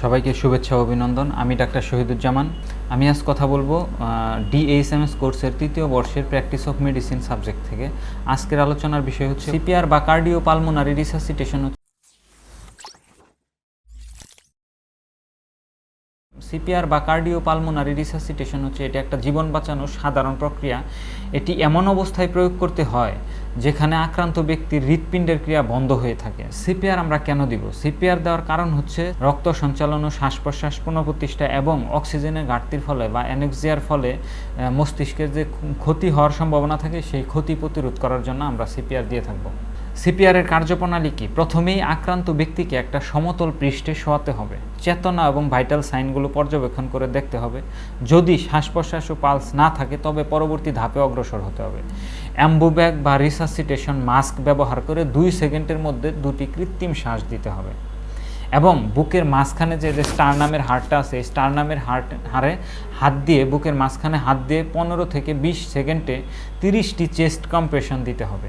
সবাইকে শুভেচ্ছা অভিনন্দন। আমি ডাক্তার শহীদুজ্জামান। আমি আজ কথা বলব ডিএইচএমএস কোর্সের তৃতীয় বর্ষের প্র্যাকটিস অফ মেডিসিন সাবজেক্ট থেকে। আজকের আলোচনার বিষয় হচ্ছে সিপিআর বা কার্ডিও পালমোনারি রিসাসিটেশন সিপিআর বা কার্ডিও পালমোনারি রিসাসিটেশন হচ্ছে এটা একটা জীবন বাঁচানোর সাধারণ প্রক্রিয়া। এটি এমন অবস্থায় প্রয়োগ করতে হয় যেখানে আক্রান্ত ব্যক্তির হৃৎপিণ্ডের ক্রিয়া বন্ধ হয়ে থাকে। সিপিআর আমরা কেন দিব? সিপিআর দেওয়ার কারণ হচ্ছে রক্ত সঞ্চালন ও শ্বাস প্রশ্বাস পুনঃপ্রতিষ্ঠা এবং অক্সিজেনের ঘাটতির ফলে বা অ্যানেক্সিয়ার ফলে মস্তিষ্কের যে ক্ষতি হওয়ার সম্ভাবনা থাকে, সেই ক্ষতি প্রতিরোধ করার জন্য আমরা সিপিআর দিয়ে থাকব। সিপিআরের কার্যপ্রণালী কি? প্রথমেই আক্রান্ত ব্যক্তিকে একটা সমতল পৃষ্ঠে শোয়াতে হবে। চেতনা এবং ভাইটাল সাইনগুলো পর্যবেক্ষণ করে দেখতে হবে। যদি শ্বাস প্রশ্বাস ও পালস না থাকে, তবে পরবর্তী ধাপে অগ্রসর হতে হবে। অ্যাম্বুব্যাগ বা রিসাসিটেশন মাস্ক ব্যবহার করে দুই সেকেন্ডের মধ্যে দুটি কৃত্রিম শ্বাস দিতে হবে। এবং বুকের মাঝখানে যে যে স্টারনামের হাড়টা আছে স্টারনামের হাড় হাড়ে হাত দিয়ে, বুকের মাঝখানে হাত দিয়ে পনেরো থেকে বিশ সেকেন্ডে তিরিশটি চেস্ট কম্প্রেশন দিতে হবে।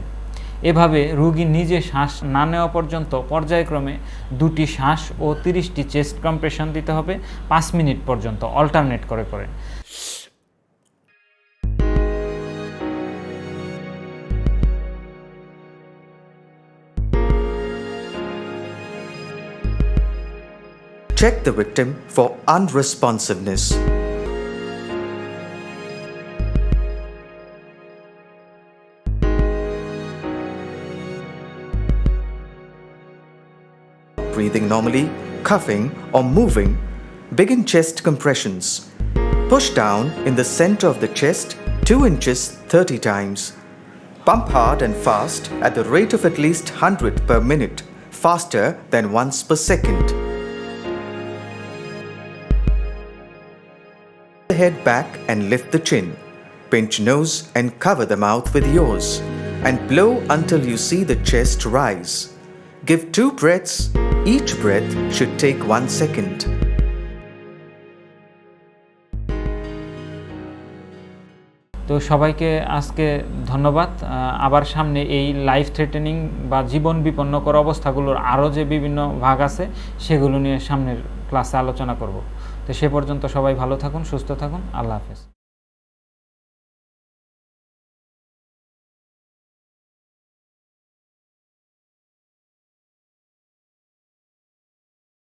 এভাবে রোগী নিজে শ্বাস না নেওয়া পর্যন্ত পর্যায়ক্রমে দুটি শ্বাস ও তিরিশটি চেস্ট কম্প্রেশন দিতে হবে, পাঁচ মিনিট পর্যন্ত অল্টারনেট করে করে Check the victim for unresponsiveness. Breathing normally, coughing, or moving, begin chest compressions. Push down in the center of the chest 2 inches 30 times. Pump hard and fast at the rate of at least 100 per minute, faster than once per second. the head back and lift the chin. Pinch nose and cover the mouth with yours. And blow until you see the chest rise. Give two breaths. Each breath should take one second. তো সবাইকে আজকে ধন্যবাদ। আবার সামনে এই life threatening বা জীবন বিপন্ন বিপন্নকর অবস্থাগুলোর আরও যে বিভিন্ন ভাগ আছে, সেগুলো নিয়ে সামনের ক্লাসে আলোচনা করব। তো সে পর্যন্ত সবাই ভালো থাকুন, সুস্থ থাকুন। আল্লাহ হাফেজ।